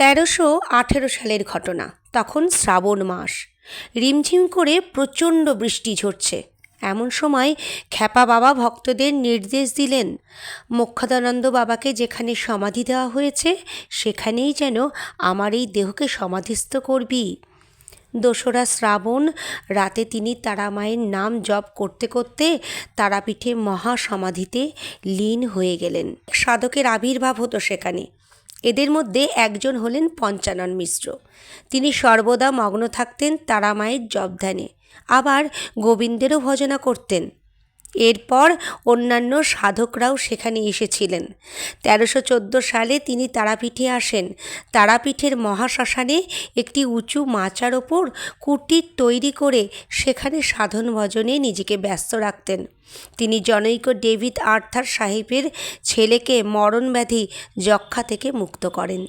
তেরোশো আঠেরো সালের ঘটনা, তখন শ্রাবণ মাস। রিমঝিম করে প্রচণ্ড বৃষ্টি ঝরছে। এমন সময় খ্যাপা বাবা ভক্তদের নির্দেশ দিলেন, মোক্ষদানন্দ বাবাকে যেখানে সমাধি দেওয়া হয়েছে, সেখানেই যেন আমার এই দেহকে সমাধিস্থ করবি। দোসরা শ্রাবণ, রাতে তিনি তারামায়ের নাম জপ করতে করতে তারাপীঠে মহাসমাধিতে লীন হয়ে গেলেন। সাধকের আবির্ভাব হতো সেখানে। এদের মধ্যে একজন হলেন পঞ্চানন মিশ্র। তিনি সর্বদা মগ্ন থাকতেন তারামায়ের জপধ্যানে আবার গোবিন্দেরও ভজনা করতেন। এরপর অন্যান্য সাধকরাও সেখানে এসেছিলেন। তেরোশো চোদ্দ সালে তিনি তারাপীঠে আসেন। তারাপীঠের মহাশ্মশানে একটি উঁচু মাচার ওপর কুটির তৈরি করে সেখানে সাধন ভজনে নিজেকে ব্যস্ত রাখতেন। তিনি জনৈক ডেভিড আর্থার সাহেবের ছেলেকে মরণ ব্যাধি যক্ষা থেকে মুক্ত করেন।